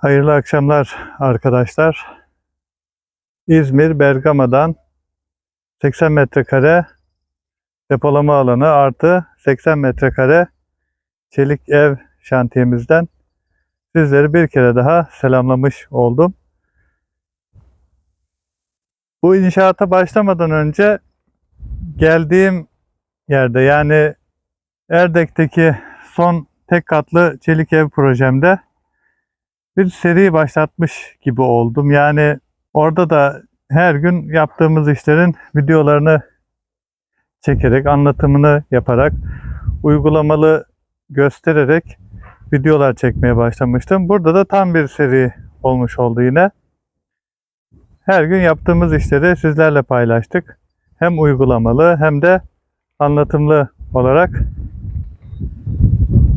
Hayırlı akşamlar arkadaşlar. İzmir Bergama'dan 80 metrekare depolama alanı artı 80 metrekare çelik ev şantiyemizden sizleri bir kere daha selamlamış oldum. Bu inşaata başlamadan önce geldiğim yerde yani Erdek'teki son tek katlı çelik ev projemde bir seri başlatmış gibi oldum. Yani orada da her gün yaptığımız işlerin videolarını çekerek, anlatımını yaparak, uygulamalı göstererek videolar çekmeye başlamıştım. Burada da tam bir seri olmuş oldu yine. Her gün yaptığımız işleri sizlerle paylaştık. Hem uygulamalı hem de anlatımlı olarak.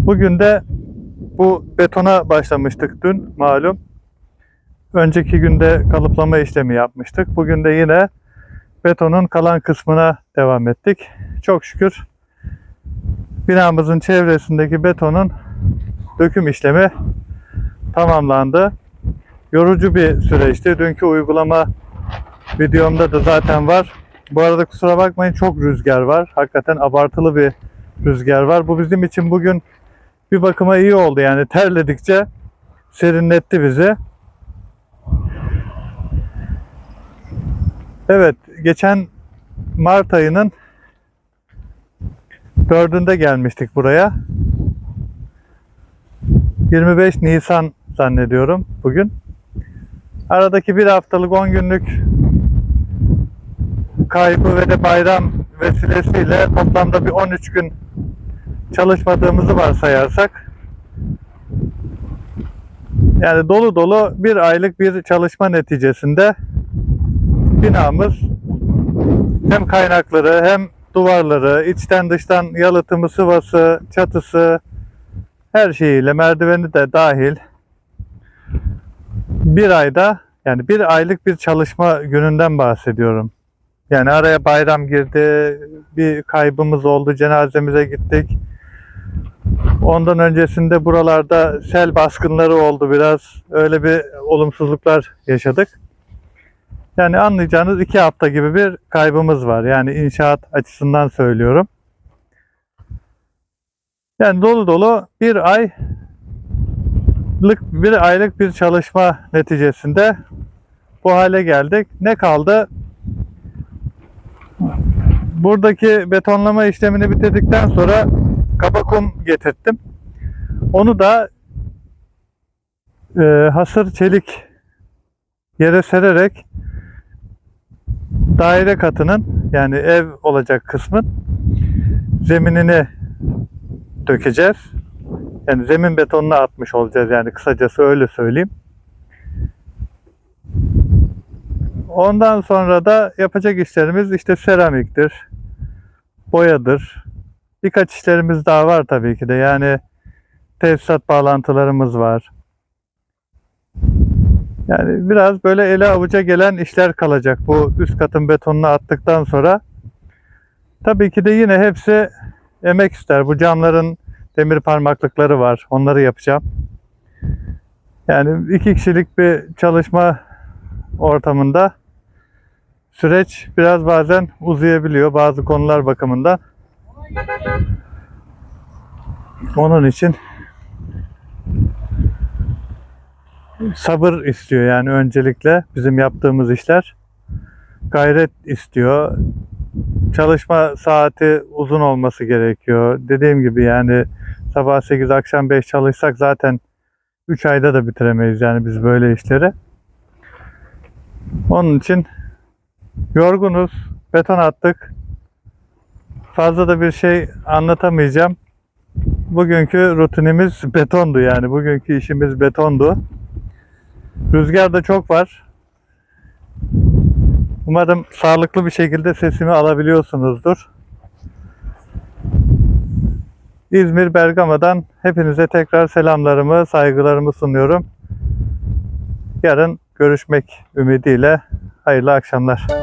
Bugün de bu betona başlamıştık dün malum. Önceki günde kalıplama işlemi yapmıştık. Bugün de yine betonun kalan kısmına devam ettik. Çok şükür binamızın çevresindeki betonun döküm işlemi tamamlandı. Yorucu bir süreçti. Dünkü uygulama videomda da zaten var. Bu arada kusura bakmayın çok rüzgar var. Hakikaten abartılı bir rüzgar var. Bu bizim için bugün bir bakıma iyi oldu yani terledikçe serinletti bizi. Evet, geçen Mart ayının dördünde gelmiştik buraya. 25 Nisan zannediyorum bugün. Aradaki bir haftalık 10 günlük kaybı ve de bayram vesilesiyle toplamda bir 13 gün çalışmadığımızı varsayarsak yani dolu dolu bir aylık bir çalışma neticesinde binamız hem kaynakları hem duvarları, içten dıştan yalıtımı, sıvası, çatısı her şeyiyle merdiveni de dahil bir ayda yani bir aylık bir çalışma gününden bahsediyorum. Yani araya bayram girdi, bir kaybımız oldu, cenazemize gittik. Ondan öncesinde buralarda sel baskınları oldu biraz. Öyle bir olumsuzluklar yaşadık. Yani anlayacağınız iki hafta gibi bir kaybımız var. Yani inşaat açısından söylüyorum. Yani dolu dolu bir aylık bir aylık bir çalışma neticesinde bu hale geldik. Ne kaldı? Buradaki betonlama işlemini bitirdikten sonra kaba kum getirttim. Onu da e, hasır çelik yere sererek daire katının yani ev olacak kısmın zeminini dökeceğiz. Yani zemin betonuna atmış olacağız yani kısacası öyle söyleyeyim. Ondan sonra da yapacak işlerimiz işte seramiktir, boyadır. Birkaç işlerimiz daha var tabii ki de. Yani tesisat bağlantılarımız var. Yani biraz böyle ele avuca gelen işler kalacak bu üst katın betonunu attıktan sonra. Tabii ki de yine hepsi emek ister. Bu camların demir parmaklıkları var. Onları yapacağım. Yani iki kişilik bir çalışma ortamında süreç biraz bazen uzayabiliyor bazı konular bakımından. Onun için sabır istiyor yani öncelikle bizim yaptığımız işler. Gayret istiyor. Çalışma saati uzun olması gerekiyor. Dediğim gibi yani sabah 8 akşam 5 çalışsak zaten 3 ayda da bitiremeyiz yani biz böyle işleri. Onun için yorgunuz. Beton attık. Fazla da bir şey anlatamayacağım. Bugünkü rutinimiz betondu yani. Bugünkü işimiz betondu. Rüzgar da çok var. Umarım sağlıklı bir şekilde sesimi alabiliyorsunuzdur. İzmir Bergama'dan hepinize tekrar selamlarımı, saygılarımı sunuyorum. Yarın görüşmek ümidiyle hayırlı akşamlar.